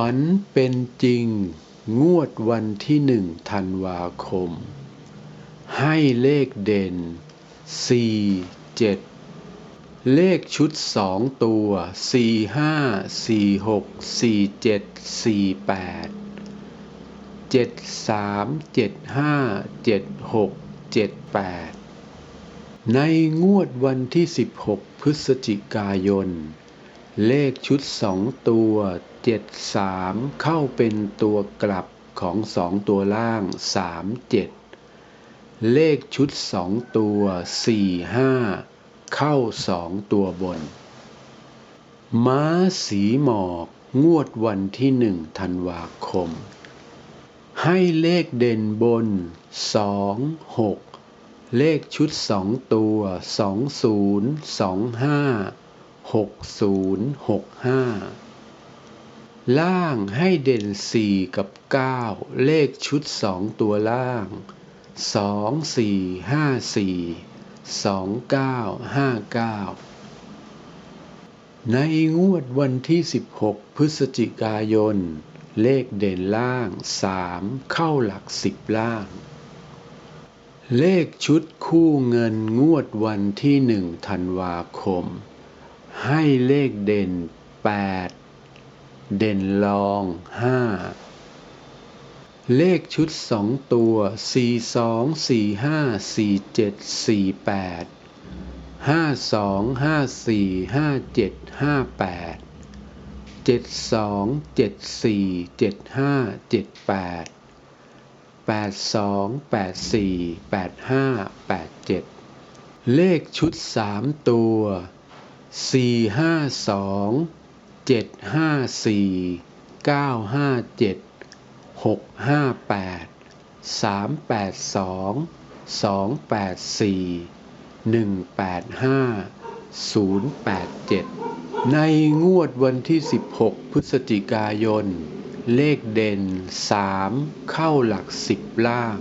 ฝันเป็นจริง งวดวันที่หนึ่งธันวาคม ให้เลขเด่นสี่เจ็ดเลขชุดสองตัวสี่ห้าสี่หกสี่เจ็ดสี่แปดเจ็ดสามเจ็ดห้าเจ็ดหกเจ็ดแปดในงวดวันที่ 16 พฤศจิกายน เลขชุดสองตัว 7-3 เข้าเป็นตัวกลับของสองตัวล่าง 3-7 เลขชุดสองตัว 4-5 เข้าสองตัวบน ม้าสีหมอกงวดวันที่หนึ่งธันวาคม ให้เลขเด่นบน 2-6 เลขชุดสองตัว 2025 6065 ล่างให้เด่นสี่กับเก้าเลขชุดสองตัวล่างสองสี่ห้าสี่สองเก้าห้าเก้าในงวดวันที่ 16 พฤศจิกายน เลขเด่นล่างสามเข้าหลักสิบล่าง เลขชุดคู่เงินงวดวันที่หนึ่งธันวาคม ให้เลขเด่นแปด เด่นรองห้าเลขชุดสองตัวสี่สองสี่ห้าสี่เจ็ดสี่แปดห้าสองห้าสี่ห้าเจ็ดห้าแปดเจ็ดสองเจ็ดสี่เจ็ดห้าเจ็ดแปดแปดสองแปดสี่แปดห้าแปดเจ็ดเลขชุดสามตัวสี่ห้าสอง เจ็ดห้าสี่เก้าห้าเจ็ดหกห้าแปดสามแปดสองสองแปดสี่หนึ่งแปดห้าศูนย์แปดเจ็ดในงวดวันที่ 16 พฤศจิกายน เลขเด่นสามเข้าหลักสิบล่าง